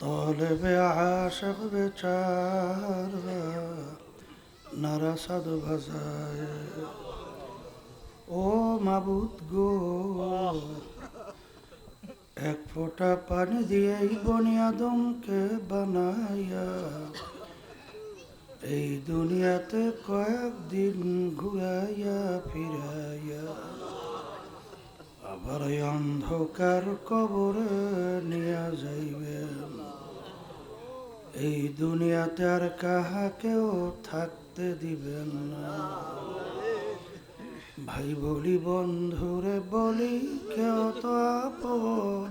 طالب عاشق বেচার নারা সাধু ভাষায় ও মাবুদ গো এক ফোঁটা পানি দিয়ে এই বনিয়াদমকে বানাইয়া এই দুনিয়াতে কয়েকদিন ঘুরাইয়া ফিরাইয়া আবার এই অন্ধকার কবরে নিয়ে যাইবেন এই দুনিয়াতে আর কাহাকেও থাকতে দিবেন না। ভাই বলি, বন্ধুরে বলি, কেউ তো আপন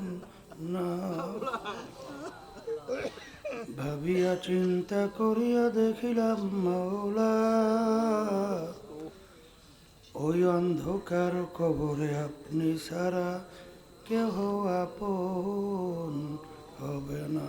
না। ভাবিয়া চিন্তা করিয়া দেখিলাম মাওলা, ওই অন্ধকার কবরে আপনি সারা কেহ আপন হবে না।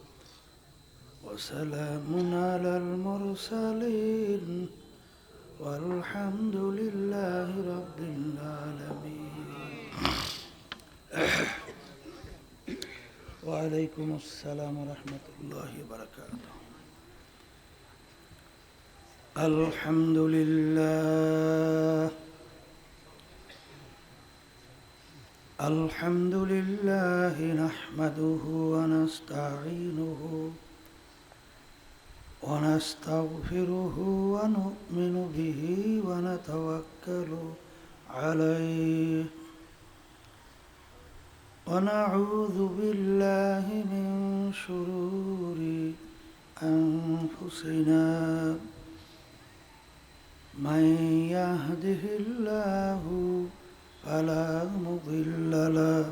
وسلام على المرسلين والحمد لله رب العالمين وعليكم السلام ورحمة الله وبركاته الحمد لله الحمد لله نحمده ونستعينه ونستغفره ونؤمن به ونتوكل عليه. ونعوذ بالله من شرور أنفسنا. من يهده الله فلا مضل له.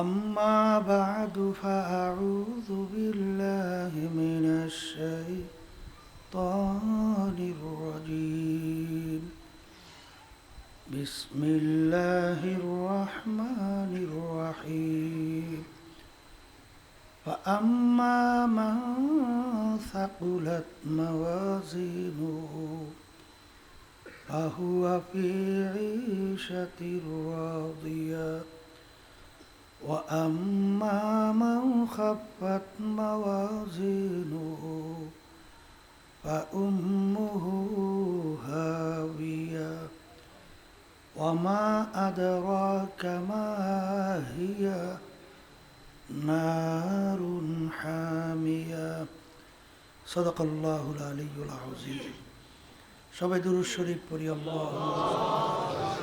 أما بعد فأعوذ بالله من الشيطان الرجيم. بسم الله الرحمن الرحيم. فأما من ثقلت موازينه فهو في عيشة راضية. وأما من خفت موازينه فأمه هاوية وما أدراك ما هي نار حامية صدق الله العلي العظيم সবাই দুরুদ শরীফ পড়ি আল্লাহ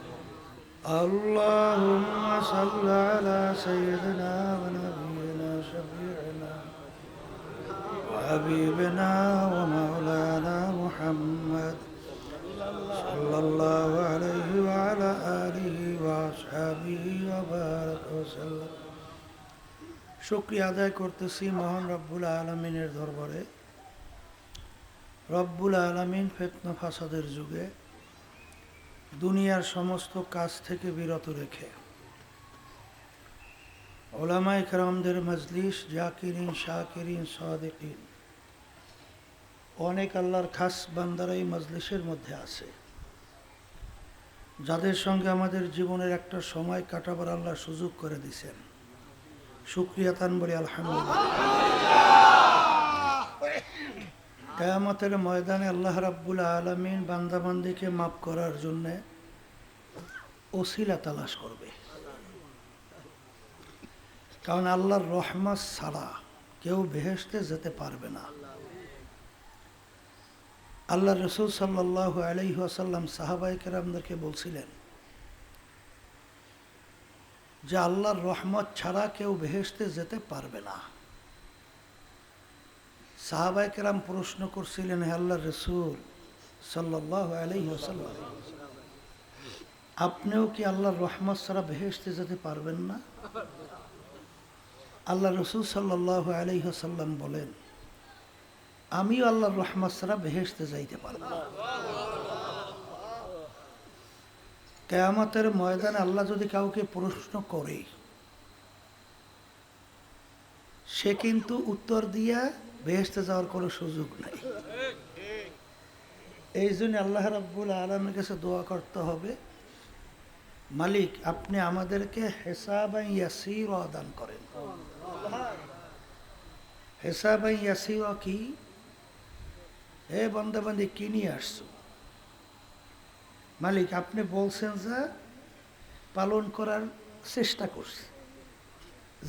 اللهم صل على سيدنا ونبينا شفيعنا وحبيبنا ومولانا محمد صلى الله عليه وعلى آله وأصحابه وبارك وسلم শুক্রিয়া আদায় করতেছি মহান রব্বুল আলমিনের দরবারে রব্বুল আলমিন ফেতনা ফাসাদের যুগে দুনিয়ার সমস্ত কাজ থেকে বিরত রেখে। ওলামায় কেরামদের মজলিস জাকিরিন, শাকিরিন, সাদেকিন। অনেক আল্লাহর খাস বান্দারা এই মজলিসের মধ্যে আছে। যাদের সঙ্গে আমাদের জীবনের একটা সময় কাটাবার আল্লাহ সুযোগ করে দিছেন। সুক্রিয়া তান বলি আলহামদুলিল্লাহ। কেয়ামতের ময়দানে আল্লাহ রাব্বুল আলমিন বান্দাবান্দিকে মাফ করার জন্যে ওসিলা তালাশ করবে। কারণ আল্লাহর রহমত ছাড়া কেউ বেহেশতে যেতে পারবে না। আল্লাহ রসুল সাল্লাহ আলহিহাসাল্লাম সাহাবাই কেরামদেরকে বলছিলেন যে, আল্লাহর রহমত ছাড়া কেউ বেহেশতে যেতে পারবে না। সাহাবাই কেরাম প্রশ্ন করছিলেন, হে রসুল সাল্লাহ আলহিহাসাল্লাম আপনিও কি আল্লাহর রহমত ছাড়া বেহেশতে যেতে পারবেন না? আল্লাহ রসুল সাল্লাহ আলহিহাসাল্লাম বলেন, আমিও আল্লাহর রহমত ছাড়া বেহেশতে যাইতে পারব কেয়ামতের ময়দানে আল্লাহ যদি কাউকে প্রশ্ন করে, সে কিন্তু উত্তর দিয়া বেহেশতে যাওয়ার কোনো সুযোগ নাই। এই জন্য আল্লাহ রাব্বুল আলমের কাছে দোয়া করতে হবে, মালিক আপনি আমাদেরকে হেসাব ইয়াসির দান করেন। হেসাব ইয়াসির কি? হে বন্দাবান্দি, কি নিয়ে আসছো? মালিক, আপনি বলছেন যে পালন করার চেষ্টা করছি।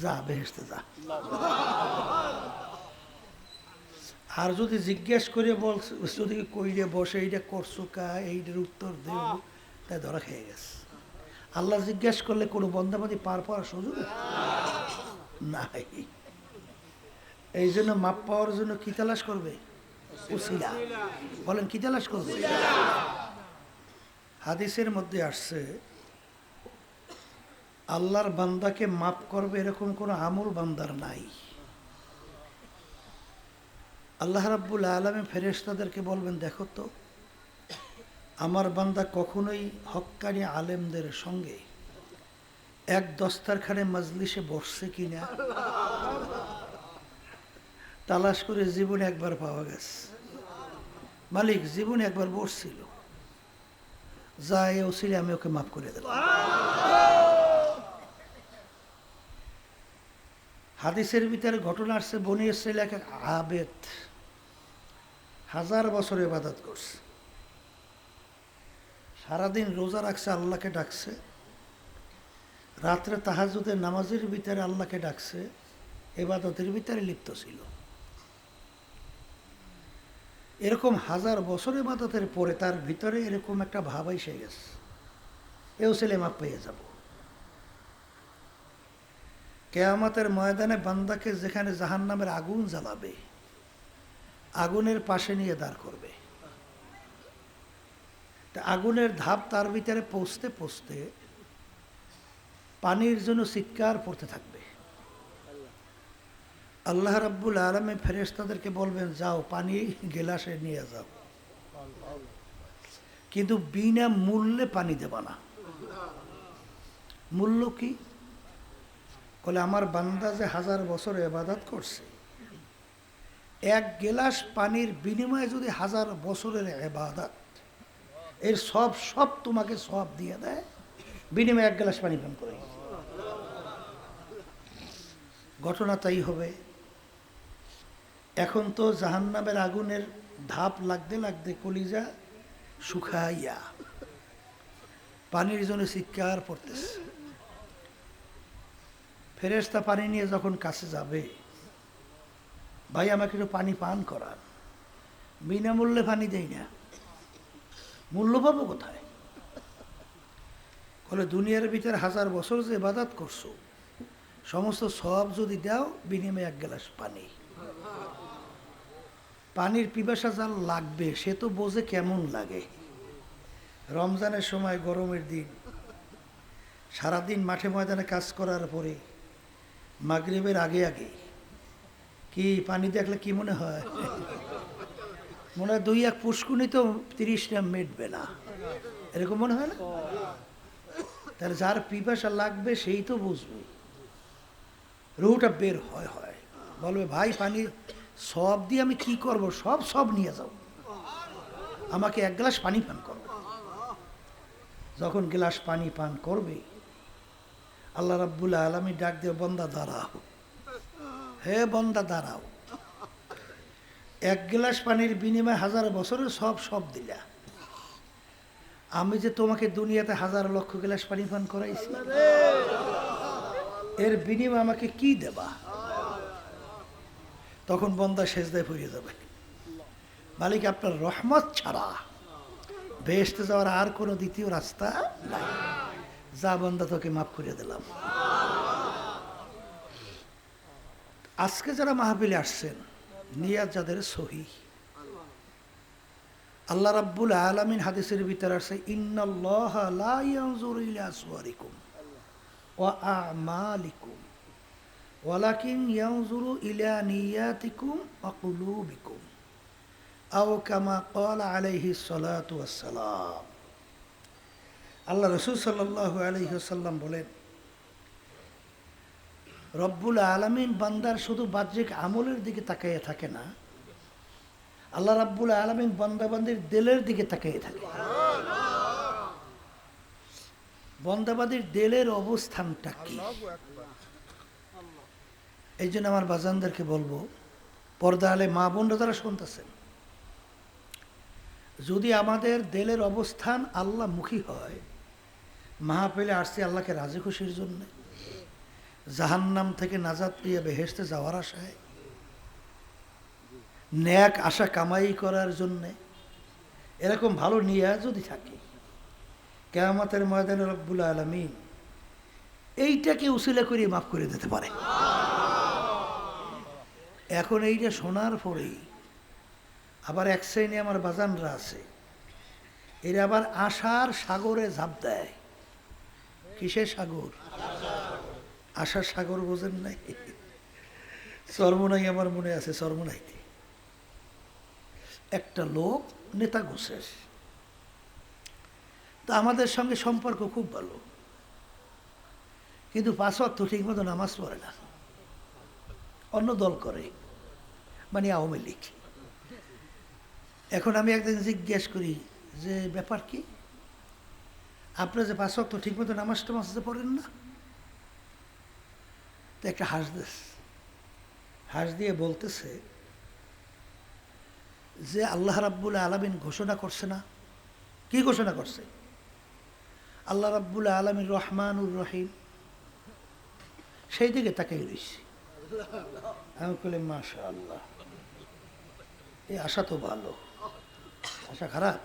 যা বেহেস্তে যা। আর যদি জিজ্ঞেস করে বল যদি কইরে বসে এইটা করছ কা এইটার উত্তর দেব। তাই ধরা খেয়ে গেছে। আল্লাহ জিজ্ঞেস করলে কোনো বন্দাবাদী পার পাওয়ার সুযোগ নাই। এই জন্য মাপ পাওয়ার জন্য কি তালাশ করবে? উসিলা। বলেন কি তালাশ করবে? হাদিসের মধ্যে আসছে আল্লাহর বান্দাকে মাপ করবে এরকম কোনো আমল বান্দার নাই। আল্লাহ রাব্বুল আলমে ফেরেস্তাদেরকে বলবেন, দেখো তো, আমার বান্দা কখনোই হক্কানি আলেমদের সঙ্গে এক দস্তারখানে মজলিসে বসছে কিনা তালাশ করে জীবনে একবার পাওয়া গেছে। মালিক, জীবনে একবার বসছিল। যা এ ওসিলে আমি ওকে মাফ করে দিলাম। হাদিসের ভিতরে ঘটনা আসছে, বনি এক আবেদ হাজার বছর ইবাদত করছে। সারাদিন রোজা রাখছে, আল্লাহকে ডাকছে। রাত্রে তাহাজুদের নামাজের ভিতরে আল্লাহকে ডাকছে এবাদতের ভিতরে লিপ্ত ছিল। এরকম হাজার বছর এবাদতের পরে তার ভিতরে এরকম একটা ভাব এসে গেছে। এও ছেলে মাপ পেয়ে যাব। কেয়ামতের ময়দানে বান্দাকে যেখানে জাহান নামের আগুন জ্বালাবে আগুনের পাশে নিয়ে দাঁড় করবে। তা আগুনের ধাপ তার ভিতরে পৌঁছতে পৌঁছতে পানির জন্য চিৎকার পড়তে থাকবে। আল্লাহ রাব্বুল আলমে ফেরেস্তাদেরকে বলবেন, যাও, পানি গেলাসে নিয়ে যাও। কিন্তু বিনা মূল্যে পানি দেবা না। মূল্য কি? বলে, আমার বান্দা যে হাজার বছর এবাদাত করছে এক গেলাস পানির বিনিময়ে যদি হাজার বছরের এবাদাত এর সব সব তোমাকে সব দিয়ে দেয়, বিনিময়ে এক গ্লাস পানি পান করে। ঘটনা তাই হবে। এখন তো জাহান্নামের আগুনের ধাপ লাগতে লাগতে কলিজা শুকাইয়া পানির জন্য চিৎকার পড়তেছে ফেরেস্তা পানি নিয়ে যখন কাছে যাবে ভাই, আমাকে একটু পানি পান করান। বিনামূল্যে পানি দেই না। মূল্য পাবো কোথায়? বলে, দুনিয়ার ভিতরে হাজার বছর যে বাদাত করছ, সমস্ত সব যদি দাও, বিনিময়ে এক গ্লাস পানি। পানির পিপাসা যার লাগবে, সে তো বোঝে কেমন লাগে। রমজানের সময় গরমের দিন, সারাদিন মাঠে ময়দানে কাজ করার পরে, মাগরিবের আগে আগে কি, পানি দেখলে কি মনে হয়? মনে হয় দুই এক পুষ্কুনি তো তিরিশটা মেটবে না। এরকম মনে হয় না? তাহলে যার পিপাসা লাগবে সেই তো বুঝবে। রুটা বের হয় হয়। বলবে, ভাই, পানি সব দিয়ে আমি কি করব? সব সব নিয়ে যাও। আমাকে এক গ্লাস পানি পান করো। যখন গ্লাস পানি পান করবে, আল্লাহ রাব্বুল আলমী ডাক দিয়ে, বন্দা দাঁড়াও হে বন্দা, দাঁড়াও। এক গ্লাস পানির বিনিময়ে হাজার বছরের সব সব দিলা। আমি যে তোমাকে দুনিয়াতে হাজার লক্ষ গ্লাস পানি পান করাইছি, এর বিনিময়ে আমাকে কি দেবা? তখন বন্দা সেজদায় পড়িয়ে যাবে। মালিক, আপনার রহমত ছাড়া বেহেস্তে যাওয়ার আর কোনো দ্বিতীয় রাস্তা নাই। যা বন্দা তোকে মাফ করে দিলাম। আজকে যারা মাহফিলে আসছেন নিয়াজ যাদের সহি। আল্লাহ রাব্বুল আলামিন হাদিসের ভিতরে আসছে সুওয়ারিকুম ওয়া আমালিকুম ইলা আও আলাইহি আল্লাহ রসুল সাল্লাল্লাহু আলাইহি ওয়াসাল্লাম বলেন রব্বুল আলমিন বান্দার শুধু বাহ্যিক আমলের দিকে তাকাইয়ে থাকে না, আল্লাহ রাব্বুল আলমিন বন্দাবান্দির দেলের দিকে তাকিয়ে থাকে। বন্দাবাদীর দেলের অবস্থানটা কি? এই জন্য আমার বাজানদেরকে বলব, পর্দা আলে মা বোনরা যারা শুনতেছেন, যদি আমাদের দেলের অবস্থান আল্লাহ মুখী হয় মাহাপেলে আসছে আল্লাহকে রাজি খুশির জন্যে। জাহান্নাম থেকে নাজাদ পেয়ে বেহেস্তে যাওয়ার আশায়। ন্যাক আশা কামাই করার জন্যে এরকম ভালো নিয়ে যদি থাকে, কেয়ামতের ময়দানে রব্বুল আলমিন এইটাকে উসিলা করে মাফ করে দিতে পারে। এখন এইটা শোনার পরেই আবার এক শ্রেণি আমার বাজানরা আছে, এরা আবার আশার সাগরে ঝাঁপ দেয়। কিসের সাগর? আশার সাগর বোঝেন নাই। চর্মনাই আমার মনে আছে, চর্মনাইতে। একটা লোক নেতা ঘোষের। তা আমাদের সঙ্গে সম্পর্ক খুব ভালো। কিন্তু পাঁচ অর্থ ঠিক মতো নামাজ পড়ে না। অন্য দল করে মানে আওয়ামী লীগ। এখন আমি একদিন জিজ্ঞেস করি, যে ব্যাপার কি? আপনার যে পাঁচ অক্ট ঠিক মতো নামাজ টামাজতে পড়েন না? তো একটা হাঁস দিস। হাঁস দিয়ে বলতেছে যে আল্লাহ রাব্বুল আলমিন ঘোষণা করছে না। কি ঘোষণা করছে? আল্লাহ রাব্বুল আলমিন রহমানুর রহিম। সেই দিকে তাকাই রয়েছি আমি বললাম মাশা আল্লাহ এই আশা তো ভালো। আশা খারাপ?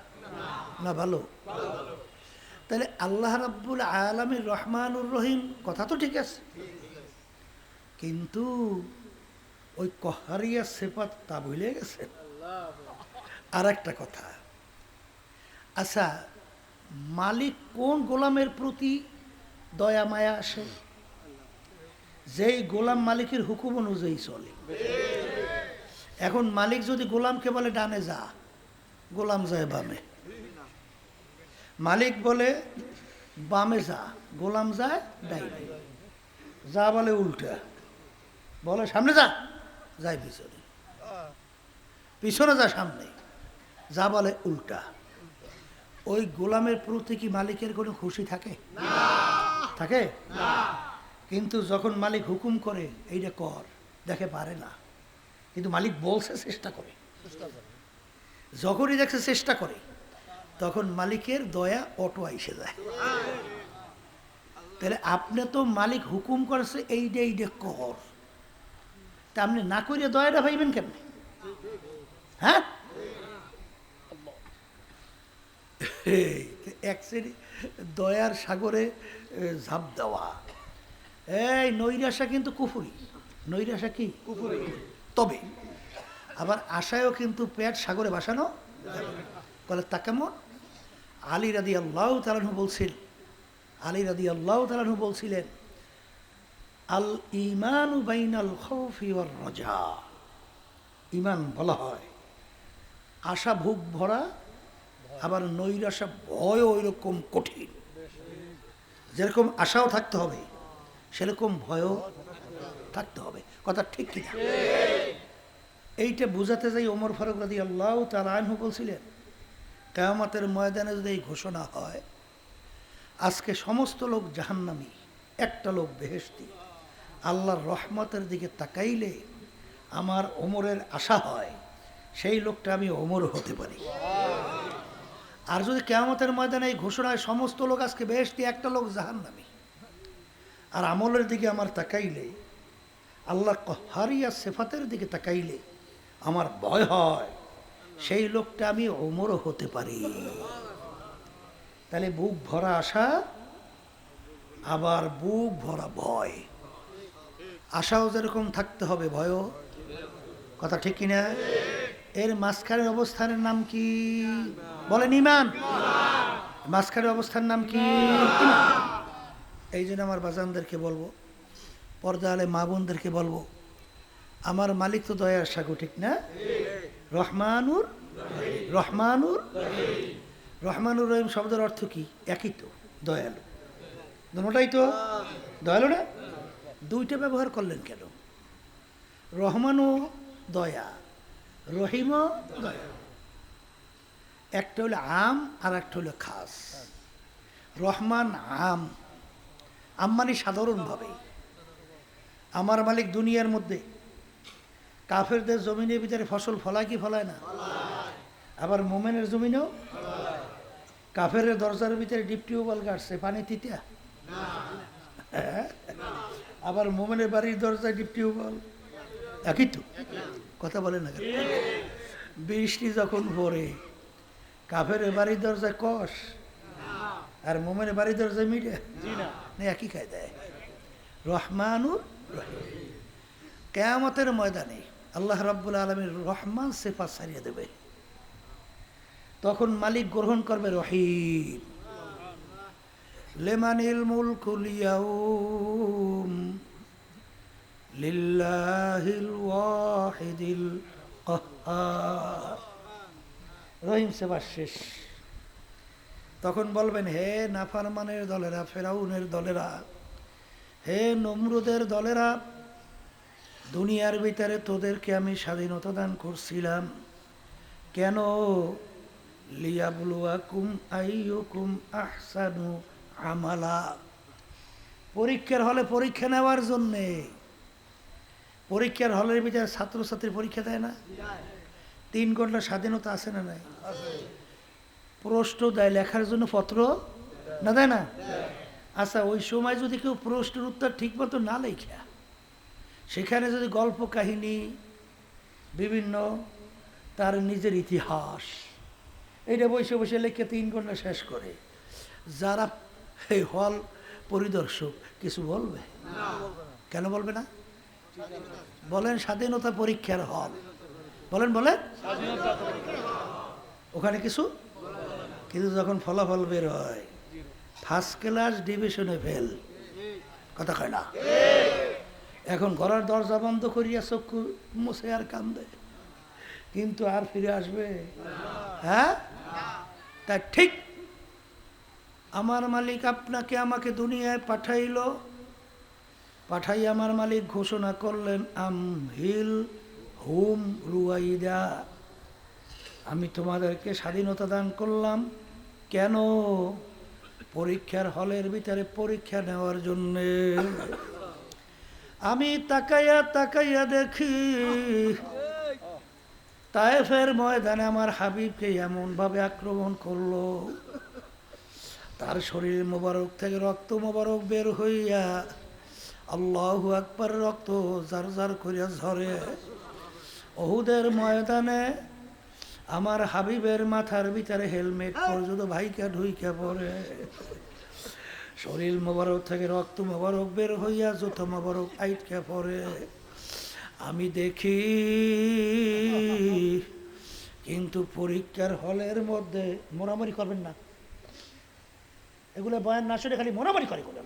না, ভালো। তাহলে আল্লাহ রাব্বুল আলমীর রহমানুর রহিম, কথা তো ঠিক আছে। কিন্তু ওই কহারিয়া সেপাত তা ভুলে গেছে? আর একটা কথা। আচ্ছা মালিক কোন গোলামের প্রতি দয়া, মায়া আসে? যেই গোলাম মালিকের হুকুম অনুযায়ী চলে। এখন মালিক যদি গোলামকে বলে, ডানে যা। গোলাম যায় বামে। মালিক বলে, বামে যা। গোলাম যায় ডাইনে। যা বলে উল্টা। বলে, সামনে যা। যাই পিছনে। পিছনে যা সামনে। যা বলে, উল্টা। ওই গোলামের প্রতি কি মালিকের কোনো খুশি থাকে? থাকে? কিন্তু যখন মালিক হুকুম করে, এইটা কর। দেখে পারে না। কিন্তু মালিক বলছে, চেষ্টা করে। যখনই দেখছে, চেষ্টা করে, তখন মালিকের দয়া অটো আইসে যায়। তাহলে আপনি তো মালিক হুকুম করেছে, এইটা এইটা কর। তা আপনি না করিয়া দয়াটা ভাইবেন কেমনে? হ্যাঁ? এক শ্রেণি দয়ার সাগরে ঝাঁপ দেওয়া। এই নৈরাশা কিন্তু কুফুরি। নৈরাশা কি? কুফুরি। তবে আবার আশায়ও কিন্তু পেট সাগরে ভাসানো যাবে না। বলে তা কেমন? আলী রাদি আল্লাহ তালানহু বলছিল আলী রাদি আল্লাহ তালানহু বলছিলেন আল ইমান বাইনাল রজা। ইমান বলা হয়। আশা ভোগ ভরা, আবার নৈরাশা ভয় ওই রকম কঠিন। যেরকম আশাও থাকতে হবে, সেরকম ভয়ও থাকতে হবে। কথা ঠিক কিনা? এইটা বুঝাতে যাই ওমর ফারুক রাদি আল্লাহ তার আইনহু বলছিলেন, কেয়ামতের ময়দানে যদি এই ঘোষণা হয়, আজকে সমস্ত লোক জাহান্নামি, একটা লোক বেহেশতি। আল্লাহর রহমতের দিকে তাকাইলে আমার ওমরের আশা হয়, সেই লোকটা আমি ওমর হতে পারি। আর যদি কেয়ামতের ময়দানে এই ঘোষণায় সমস্ত লোক আজকে বেহেশতি, একটা লোক জাহান্নামী। আর আমলের দিকে আমার তাকাইলে আল্লাহ হারিয়া সেফাতের দিকে তাকাইলে আমার ভয় হয়, সেই লোকটা আমি ওমরও হতে পারি। তাহলে বুক ভরা আশা, আবার বুক ভরা ভয়। আশাও যেরকম থাকতে হবে, ভয়ও। কথা ঠিক কিনা এর মাঝখানের অবস্থানের নাম কি? বলেন, ইমান। মাঝখানের অবস্থার নাম কি? এই জন্য আমার বাজানদেরকে বলব, পর্দা আলে মা বোনদেরকে বলব, আমার মালিক তো দয়ার সাগু, ঠিক না? রহমানুর রহমানুর রহমানুর রহিম শব্দের অর্থ কি? একই তো, দয়ালু। দুটাই তো, দয়ালু না? দুইটা ব্যবহার করলেন কেন? রহমানও দয়া, রহিমও দয়া। একটা হলো আম আর একটা হলো খাস। রহমান আম। আম মানে সাধারণভাবে। আমার মালিক দুনিয়ার মধ্যে, কাফেরদের জমিনের ভিতরে ফসল ফলায় কি ফলায় না? আবার মোমেনের জমিনেও? কাফের দরজার ভিতরে ডিপ টিউবওয়েল গাড়ছে পানি তিতা? হ্যাঁ? আবার মোমেনের বাড়ির দরজায় ডিপ টিউবওয়েল একই তো কথা বলে না বৃষ্টি যখন পড়ে কাফের বাড়ির দরজায় কষ আর মোমেনের বাড়ির দরজায় মিটে। না। একই খায় দেয় রহমানুর রহিম। কেয়ামতের ময়দানে আল্লাহ রাব্বুল আলমীর রহমান সেফা সারিয়ে দেবে। তখন মালিক গ্রহণ করবে রহিম। লেমানিল মুলকুল লিল্লাহিল ওয়াহিদিল কাহ্হার রহিম সেবা শেষ। তখন বলবেন, হে নাফারমানের দলেরা, ফেরাউনের দলেরা, হে নমরুদের দলেরা, দুনিয়ার ভিতরে তোদেরকে আমি স্বাধীনতা দান করছিলাম। কেন? লিয়াবলুয়াকুম আইয়ুকুম আহসানু আমালা। পরীক্ষার হলে পরীক্ষা নেওয়ার জন্যে পরীক্ষার হলের ভিতরে ছাত্রছাত্রী পরীক্ষা দেয় না? তিন ঘণ্টা স্বাধীনতা আছে না নাই? প্রশ্ন দেয় লেখার জন্য পত্র না দেয় না? আচ্ছা ওই সময় যদি কেউ প্রশ্নের উত্তর ঠিক মতো না লেখা সেখানে যদি গল্প কাহিনী বিভিন্ন তার নিজের ইতিহাস এটা বসে বসে লেখে তিন ঘণ্টা শেষ করে। যারা এই হল পরিদর্শক কিছু বলবে? কেন বলবে না? বলেন স্বাধীনতা পরীক্ষার হল। বলেন বলেন। ওখানে কিছু? কিন্তু যখন ফলাফল বের হয় ফার্স্ট ক্লাস ডিভিশনে ফেল কথা কয় না? এখন ঘরের দরজা বন্ধ করিয়া চক্ষু মুছে আর কান্দে। কিন্তু আর ফিরে আসবে? হ্যাঁ? তা ঠিক। আমার মালিক আপনাকে আমাকে দুনিয়ায় পাঠাইল। পাঠাই আমার মালিক ঘোষণা করলেন, আম হিল হুম রুয়াইদা, আমি তোমাদেরকে স্বাধীনতা দান করলাম। কেন? পরীক্ষার হলের ভিতরে পরীক্ষা নেওয়ার জন্যে। আমি তাকাইয়া তাকাইয়া দেখি, তায়েফের ময়দানে আমার হাবিবকে এমনভাবে আক্রমণ করল। তার শরীর মোবারক থেকে রক্ত মোবারক বের হইয়া আল্লাহ একবার রক্ত জার জার করিয়া ঝরে। অহুদের ময়দানে আমার হাবিবের মাথার ভিতরে হেলমেট পর্যন্ত ভাইকা ঢুইকা পড়ে। শরীর মোবারক থেকে রক্ত মোবারক বের হইয়া জুতো মোবারক আইটকা পড়ে। আমি দেখি, কিন্তু পরীক্ষার হলের মধ্যে মোরামারি করবেন না। এগুলো বয়ান না শুনে খালি মোরামারি করে এগুলো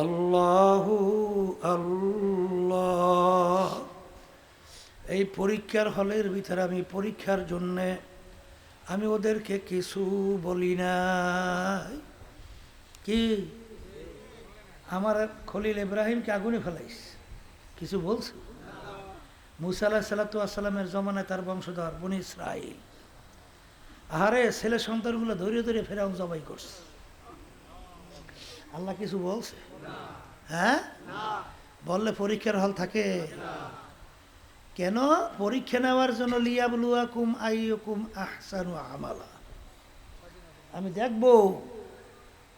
আল্লাহ আল্লাহ। এই পরীক্ষার হলের ভিতরে আমি পরীক্ষার জন্যে আমি ওদেরকে কিছু বলি নাই। কি? আমার খলিল ইব্রাহিমকে আগুনে ফেলাইস। কিছু বলছে? মুসা আলাহ সাল্লাতু আসসালামের জমানায় তার বংশধর বনি ইসরাইল আহারে, ছেলে সন্তানগুলো ধরিয়ে ধরিয়ে ফেরাউন জবাই করছে। আল্লাহ কিছু বলছে? হ্যাঁ? বললে পরীক্ষার হল থাকে। কেন? পরীক্ষা নেওয়ার জন্য লিয়াবলুয়াকুম আইয়ুকুম আহসানু আমালা। আমি দেখব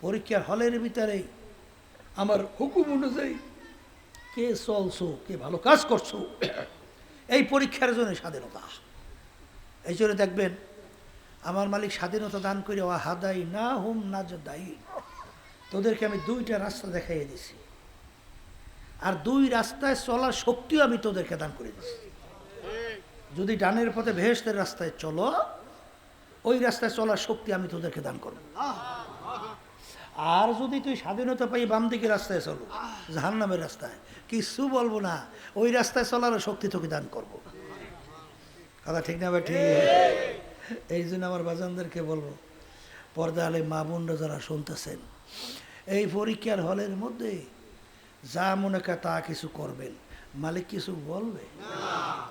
পরীক্ষার হলের ভিতরে আমার হুকুম অনুযায়ী কে চলছো, কে ভালো কাজ করছ। এই পরীক্ষার জন্য স্বাধীনতা। এই জন্য দেখবেন, আমার মালিক স্বাধীনতা দান করে হাদাই না হুম না দায়ী তোদেরকে আমি দুইটা রাস্তা দেখাইয়ে দিছি। আর দুই রাস্তায় চলার শক্তিও আমি তোদেরকে দান করে দিছি। যদি ডানের পথে ভেস্তের রাস্তায় চলো, ওই রাস্তায় চলার শক্তি আমি তোদেরকে দান করব। আর যদি তুই স্বাধীনতা পাই বাম দিকে রাস্তায় চলো জাহান নামের রাস্তায় কিছু বলব না, ওই রাস্তায় চলারও শক্তি তোকে দান করব। কথা ঠিক না ভাই ঠিক? এই জন্য আমার বাজানদেরকে বলব পর্দা আলে মা বোনরা যারা শুনতেছেন এই পরীক্ষার হলের মধ্যে যা মনে করে তা কিছু করবেন। মালিক কিছু বলবে?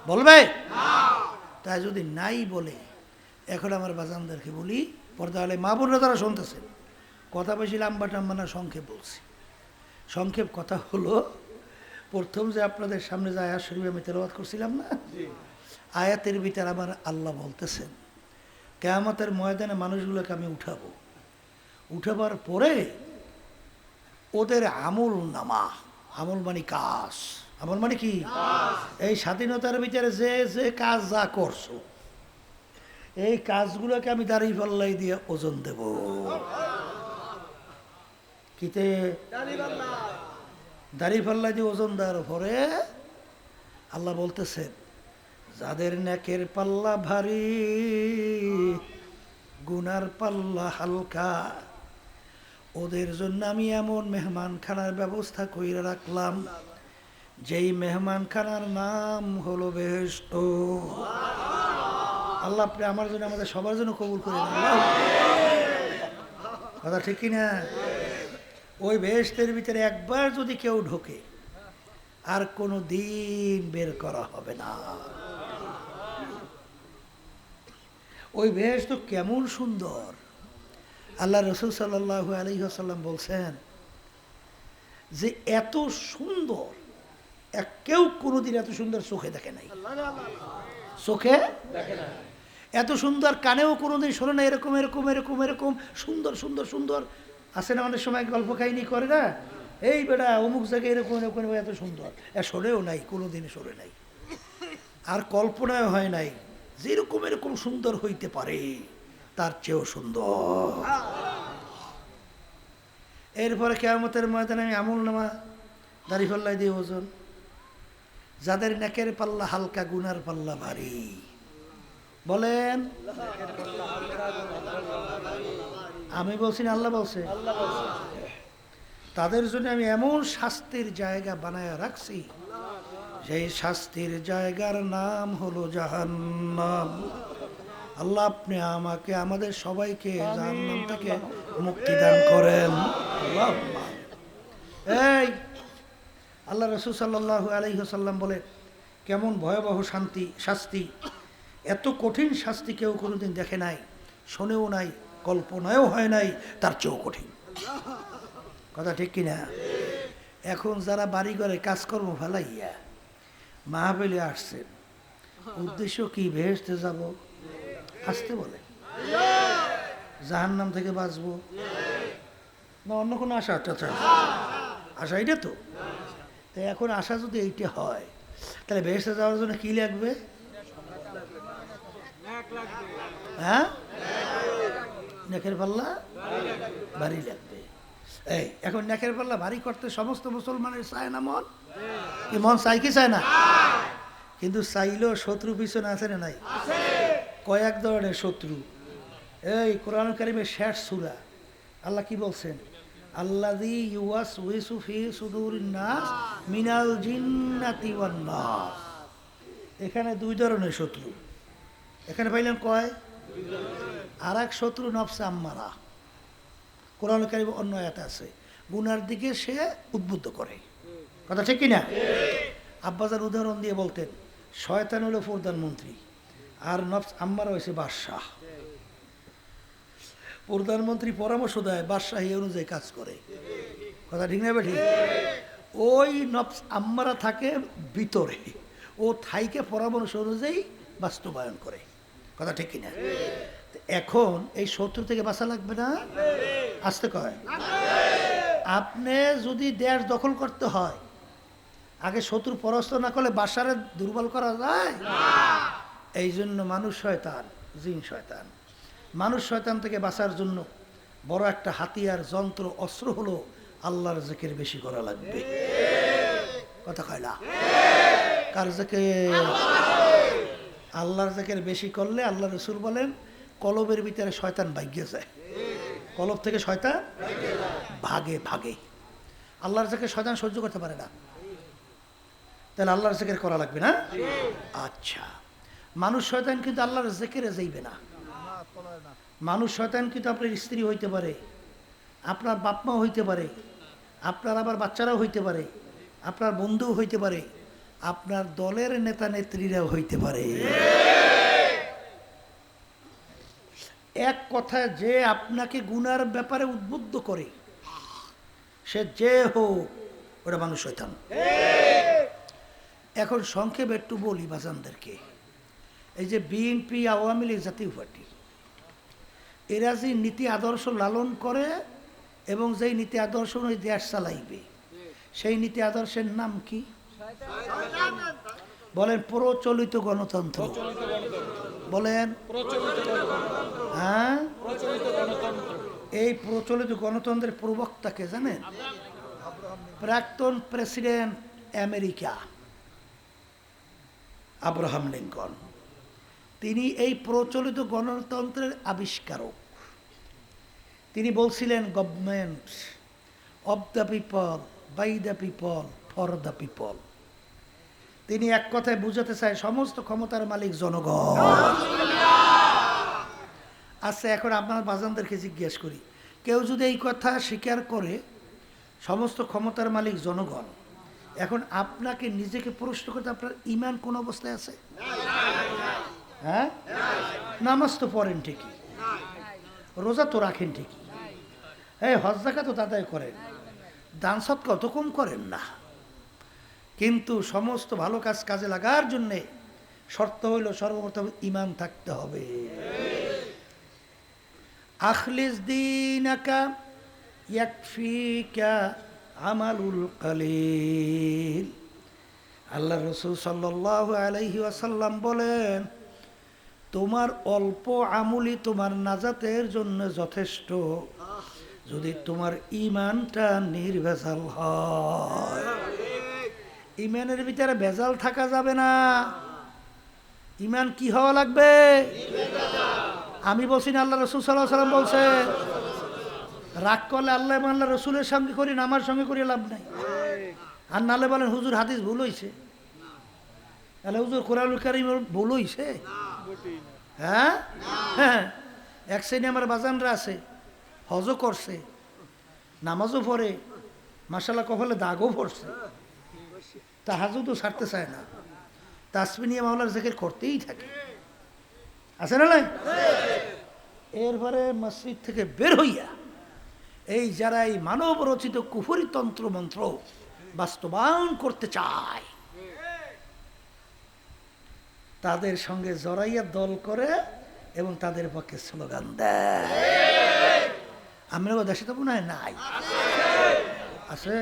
বলবে? তাই যদি নাই বলে এখন আমার বাজানদেরকে বলি পর্দা আলে মা বোনরা যারা শুনতেছেন। কথা বেশি লাম্বা টাম্বা না সংক্ষেপ বলছি। সংক্ষেপ কথা হলো প্রথম যে আপনাদের সামনে যে আয়াত শরীফ আমি তেলাওয়াত করছিলাম না আয়াতের ভিতরে আমার আল্লাহ বলতেছেন কেয়ামতের ময়দানে মানুষগুলোকে আমি উঠাবো। উঠাবার পরে ওদের আমল নামা আমল মানে কাজ। আমল মানে কি? এই স্বাধীনতার ভিতরে যে যে কাজ যা করছ এই কাজগুলোকে আমি দাঁড়িয়ে পাল্লাই দিয়ে ওজন দেব। কিতে? দাঁড়িয়ে পাল্লাই দিয়ে ওজন দেওয়ার পরে আল্লাহ বলতেছেন যাদের নেকের পাল্লা ভারী গুনার পাল্লা হালকা ওদের জন্য আমি এমন মেহমানখানার ব্যবস্থা করে রাখলাম। যেই মেহমানখানার নাম হলো বেহেস্ত আল্লাহ আপনি আমার জন্য আমাদের সবার জন্য কবুল করে। কথা ঠিক কিনা? ওই বেহেস্তের ভিতরে একবার যদি কেউ ঢোকে আর কোনো দিন বের করা হবে না। ওই বেহেস্ত কেমন সুন্দর। আল্লাহ রসুল সাল্লাহ আলহিহাসাল্লাম বলছেন যে এত সুন্দর কেউ কোনোদিন এত সুন্দর চোখে দেখে নাই। চোখে এত সুন্দর কানেও কোনোদিন শোনে না, এরকম এরকম এরকম এরকম, সুন্দর সুন্দর সুন্দর। আসে না অনেক সময় গল্প কাহিনী করে না? এই বেটা, অমুক জায়গায় এরকম এরকম এত সুন্দর। শোনেও নাই কোনোদিন শোনে নাই। আর কল্পনায় হয় নাই, যেরকম, এরকম সুন্দর হইতে পারে। তার চেয়েও সুন্দর। এরপরে কেয়ামতের ময়দানে আমি আমল নামা, দাড়ি পাল্লাই দিয়ে ওজন। যাদের নেকের পাল্লা হালকা, গুনার পাল্লা ভারী। বলেন, আমি বলছি না, আল্লাহ বলছে? তাদের জন্য আমি এমন শাস্তির জায়গা বানায় রাখছি সেই শাস্তির জায়গার নাম হলো জাহান্নাম। আল্লাহ আপনি আমাকে আমাদের সবাইকে জাহান্নাম থেকে মুক্তি দান করেন। এই আল্লাহ রসুল সাল্লাহ আলহিহাসাল্লাম বলে কেমন ভয়াবহ শান্তি শাস্তি। এত কঠিন শাস্তি কেউ কোনোদিন দেখে নাই শোনেও নাই কল্পনায়ও হয় নাই তার চেয়েও কঠিন। কথা ঠিক কিনা এখন যারা বাড়ি ঘরে কাজকর্ম ফেলাইয়া মাহাবেলে আসছেন উদ্দেশ্য কি? ভেসতে যাব আসতে বলে। জাহান্নাম থেকে বাঁচবো? না, অন্য কোনো আশা? আচ্ছা আচ্ছা। আশা এইটা তো। তো এখন আশা যদি এইটা হয়, তাহলে ভেসতে যাওয়ার জন্য কি লাগবে? হ্যাঁ? নেকের পাল্লা? ভারী লাগবে। এই, এখন নেকের পাল্লা ভারী করতে সমস্ত মুসলমানের চায় না মন? কি মন চাই কি চায় না? কিন্তু চাইলেও শত্রু পিছনে আছে না নাই? কয়েক ধরনের শত্রু। এই কোরআন কারিমের শেষ সুরা আল্লাহ কি বলছেন? আল্লাদি ইউয়াস উইসু ফি সুদুর নাস মিনাল জিন্নাতি নাস। এখানে দুই ধরনের শত্রু। এখানে পাইলেন কয়? আর এক শত্রু নফসে আম্মারা। কোরআন কারিম অন্য আয়াতে আছে গুনার দিকে সে উদ্বুদ্ধ করে। কথা ঠিক কিনা? আব্বাজার উদাহরণ দিয়ে বলতেন শয়তান হলো প্রধানমন্ত্রী আর নফস আম্মারা হয়েছে বাদশাহ। প্রধানমন্ত্রী পরামর্শ দেয়, বাদশাহী অনুযায়ী কাজ করে। কথা ঠিক না ঠিক? ওই নফস আম্মারা থাকে ভিতরে। ও থাইকে পরামর্শ অনুযায়ী বাস্তবায়ন করে। কথা ঠিক কিনা? এখন এই শত্রু থেকে বাঁচা লাগবে না? আসতে কয়? আপনি যদি দেশ দখল করতে হয়, আগে শত্রু পরাস্ত না করলে বাসারে দুর্বল করা যায়? এই জন্য মানুষ শয়তান, জিন শয়তান। মানুষ শয়তান থেকে বাঁচার জন্য বড় একটা হাতিয়ার, যন্ত্র, অস্ত্র হলো আল্লাহর জেকের বেশি করা লাগবে। কথা কয় না? কার জেকের? আল্লাহর জেকের বেশি করলে আল্লাহ রসুল বলেন, কলবের ভিতরে শয়তান ভাগ্যে যায়। কলব থেকে শয়তান ভাগে ভাগে। আল্লাহর জেকের শয়তান সহ্য করতে পারে না। তাহলে আল্লাহর জেকের করা লাগবে না? আচ্ছা। মানুষ শয়তান কিন্তু আল্লাহর জেকেরে যাইবে না। মানুষ শয়তান কিন্তু আপনার স্ত্রী হইতে পারে, আপনার বাপ মা হইতে পারে, আপনার আবার বাচ্চারাও হইতে পারে, আপনার বন্ধু হইতে পারে, আপনার দলের নেতা নেত্রীরাও হইতে পারে। এক কথায় যে আপনাকে গুনার ব্যাপারে উদ্বুদ্ধ করে, সে যে হোক, ওটা মানুষ শয়তান। এখন সংক্ষেপে একটু বলি বাজানদেরকে। এই যে বিএনপি আওয়ামী লীগ জাতীয় পার্টি, এরা যে নীতি আদর্শ লালন করে এবং যেই নীতি আদর্শ অনুযায়ী দেশ চালাইবে, সেই নীতি আদর্শের নাম কি? বলেন, প্রচলিত গণতন্ত্র। বলেন হ্যাঁ? এই প্রচলিত গণতন্ত্রের প্রবক্তাকে জানেন? প্রাক্তন প্রেসিডেন্ট আমেরিকা, আব্রাহাম লিঙ্কন। তিনি এই প্রচলিত গণতন্ত্রের আবিষ্কারক। তিনি বলছিলেন government of the people by the people for the people তিনি এক কথায় বুঝাতে চায়, সমস্ত ক্ষমতার মালিক জনগণ। আচ্ছা এখন আপনার বাজানদেরকে জিজ্ঞেস করি। কেউ যদি এই কথা স্বীকার করে, সমস্ত ক্ষমতার মালিক জনগণ, এখন আপনাকে নিজেকে প্রশ্ন করতে আপনার ইমান কোন অবস্থায় আছে? হ্যাঁ? নামাজ তো পড়েন ঠিকই। রোজা তো রাখেন ঠিকই। হ্যাঁ হজ জাকা তো তাদাই করেন। দান সৎকাও তো কম করেন না। কিন্তু সমস্ত ভালো কাজ কাজে লাগার জন্যে শর্ত হইল সর্বপ্রথম ইমান থাকতে হবে। আখলিস ইয়াকফিকা আমালুল কালিল। আল্লাহ রসুল সাল্লাহ আলাইহি আসাল্লাম বলেন তোমার অল্প আমুলি তোমার নাজাতের জন্য যথেষ্ট। যদি তোমার ইমানটা নির্ভেজাল হয়। ইমানের ভিতরে ভেজাল থাকা যাবে না। ইমান কি হওয়া লাগবে? আমি বলছি না, আল্লাহ রসুল সাল্লাহ সাল্লাম বলছে, রাগ করলে আল্লাহ আল্লাহ রসুলের সঙ্গে করি আমার সঙ্গে করি লাভ নাই। আর নালে বলেন, হুজুর হাদিস ভুল হইছে। তাহলে হুজুর কোরআনুল কারিম ভুল হইছে? হ্যাঁ? হ্যাঁ। এক শ্রেণি আমার বাজানরা আছে, হজও করছে, নামাজও পড়ে মাসাল্লাহ কখলে দাগও পড়ছে। তা হাজও তো ছাড়তে চায় না। তাসমিনিয়া মামলার জেকের করতেই থাকে। আছে না নাই? এরপরে মসজিদ থেকে বের হইয়া, এই যারা এই মানব রচিত কুফরি তন্ত্র মন্ত্র বাস্তবায়ন করতে চায় তাদের সঙ্গে জড়াইয়া দল করে এবং তাদের পক্ষে স্লোগান দেয়। আমরা দেশে তো মনে হয় নাই আছে?